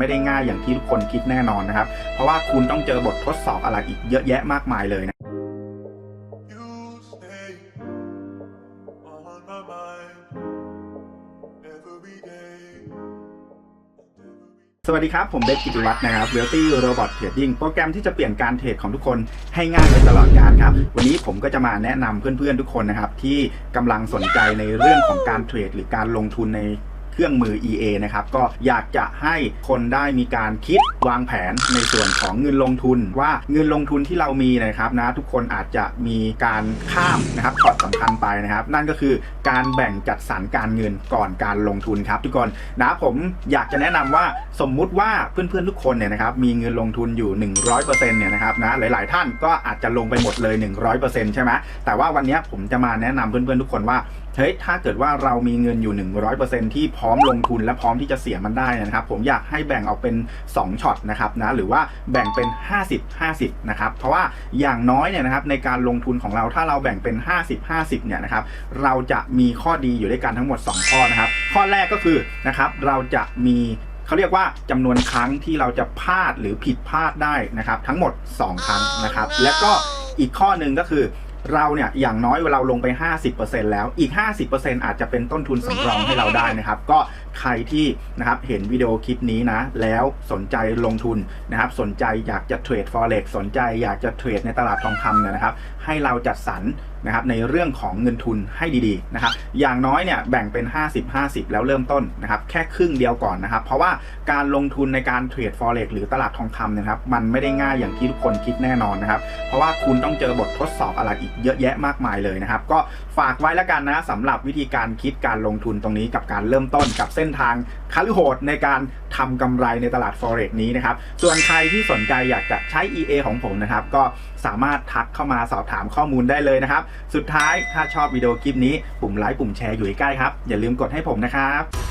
ไม่ได้ง่ายอย่างที่ทุกคนคิดแน่นอนนะครับ เพราะว่าคุณต้องเจอบททดสอบอะไรอีกเยอะแยะมากมายเลยนะ You stay on my mind every day. สวัสดีครับ ผมเบสกิติวัฒน์นะครับ Wealthy Robot Trading โปรแกรมที่จะเปลี่ยนการเทรดของทุกคนให้ง่ายไปตลอดการครับ วันนี้ผมก็จะมาแนะนำเพื่อนๆทุกคนนะครับ ที่กำลังสนใจในเรื่องของการเทรดหรือการลงทุนใน เครื่องมือ EA นะครับก็อยากจะให้คนได้มีการคิดวางแผนในส่วนของเงินลงทุน ว่าเงินลงทุนที่เรามีนะครับนะทุกคนอาจจะมีการข้ามนะครับช็อตสำคัญไปนะครับ นั่นก็คือการแบ่งจัดสรรการเงินก่อนการลงทุนครับ ทุกคนนะผมอยากจะแนะนำว่าสมมุติว่าเพื่อนๆทุกคนเนี่ยนะครับมีเงินลงทุนอยู่ 100%เนี่ยนะครับนะหลาย ๆ ท่านก็อาจจะลงไปหมดเลย 100%ใช่ไหมแต่ว่าวันนี้ผมจะมาแนะนำเพื่อนๆทุกคนว่าเฮ้ยถ้าเกิดว่าเรามีเงินอยู่ 100%ที่พร้อมลงทุนและพร้อมที่จะเสียมันได้นะครับ ผมอยากให้แบ่งออกเป็น 2ช็อตนะครับนะหรือว่าแบ่งเป็น 50 50นะครับเพราะว่าอย่างน้อยเนี่ยนะครับในการลงทุนของเราถ้าเราแบ่งเป็น 50 50เนี่ยนะครับเราจะมีข้อดีอยู่ด้วยกันทั้งหมด 2 ข้อนะครับ ข้อแรกก็คือนะครับเราจะมีเขาเรียกว่าจำนวนครั้งที่เราจะพลาดหรือผิดพลาดได้นะครับ ทั้งหมด 2 ครั้งนะครับ และก็อีกข้อหนึ่งก็คือ เราเนี่ยอย่างน้อยเราลงไป 50%แล้วอีก 50%อาจจะเป็นต้นทุนสำรองให้เราได้นะครับ ก็ ใครที่นะครับเห็นวิดีโอคลิปนี้นะ แล้วสนใจลงทุนนะครับสนใจอยากจะเทรด forex สนใจอยากจะเทรดในตลาดทองคำเนี่ยนะครับ ให้เราจัดสรรนะครับในเรื่องของเงินทุนให้ดีๆนะครับอย่างน้อยเนี่ยแบ่งเป็น 50-50 แล้วเริ่มต้นนะครับแค่ครึ่งเดียวก่อนนะครับ เพราะว่าการลงทุนในการเทรด forex หรือตลาดทองคำเนยนะครับมันไม่ได้ง่ายอย่างที่ทุกคนคิดแน่นอนนะครับ เพราะว่าคุณต้องเจอบททดสอบอะไรอีกเยอะแยะมากมายเลยนะครับ ก็ฝากไว้แล้วกันนะสำหรับวิธีการคิดการลงทุนตรงนี้กับการเริ่มต้นกับเส้นทางคาลิโหดในการทำกำไรในตลาด forex นี้นะครับ ส่วนใครที่สนใจอยากจะใช้ EA ของผมนะครับ ก็สามารถทักเข้ามาสอบถามข้อมูลได้เลยนะครับ สุดท้ายถ้าชอบวิดีโอคลิปนี้ ปุ่มไลค์ปุ่มแชร์อยู่ใกล้ครับ อย่าลืมกดให้ผมนะครับ